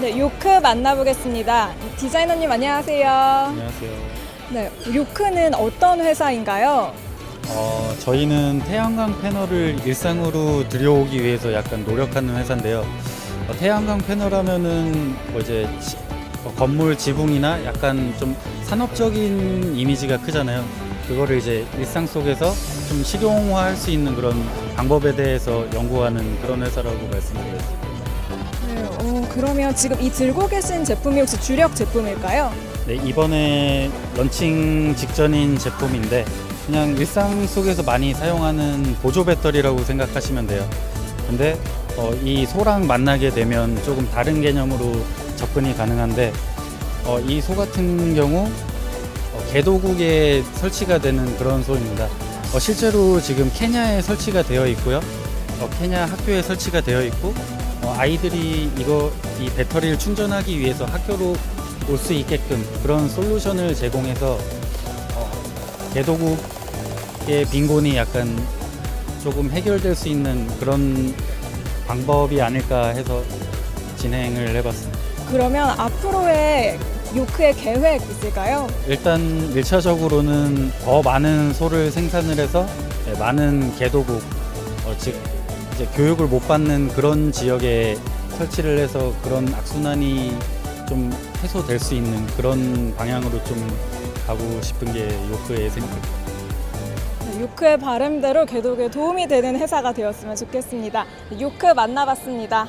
네, 요크 만나보겠습니다. 디자이너님 안녕하세요. 안녕하세요. 네, 요크는 어떤 회사인가요? 어, 저희는 태양광 패널을 일상으로 들여오기 위해서 약간 노력하는 회사인데요. 어, 태양광 패널 하면은 뭐 이제 지- 어, 건물 지붕이나 약간 좀 산업적인 이미지가 크잖아요. 그거를 이제 일상 속에서 좀 실용화할 수 있는 그런 방법에 대해서 연구하는 그런 회사라고 말씀드렸습니다. 그러면 지금 이 들고 계신 제품이 혹시 주력 제품일까요? 네, 이번에 런칭 직전인 제품인데 그냥 일상 속에서 많이 사용하는 보조 배터리라고 생각하시면 돼요. 근데 어, 이 소랑 만나게 되면 조금 다른 개념으로 접근이 가능한데 어, 이 소 같은 경우 어, 개도국에 설치가 되는 그런 소입니다. 어, 실제로 지금 케냐에 설치가 되어 있고요. 어, 케냐 학교에 설치가 되어 있고 어, 아이들이 이거 이 배터리를 충전하기 위해서 학교로 올 수 있게끔 그런 솔루션을 제공해서 어, 개도국의 빈곤이 약간 조금 해결될 수 있는 그런 방법이 아닐까 해서 진행을 해봤습니다. 그러면 앞으로의 요크의 계획 있을까요? 일단 1차적으로는 더 많은 소를 생산을 해서 네, 많은 개도국, 어, 즉 이제 교육을 못 받는 그런 지역에 설치를 해서 그런 악순환이 좀 해소될 수 있는 그런 방향으로 좀 가고 싶은 게 요크의 생각. 네, 요크의 바람대로 개독에 도움이 되는 회사가 되었으면 좋겠습니다. 요크 만나봤습니다.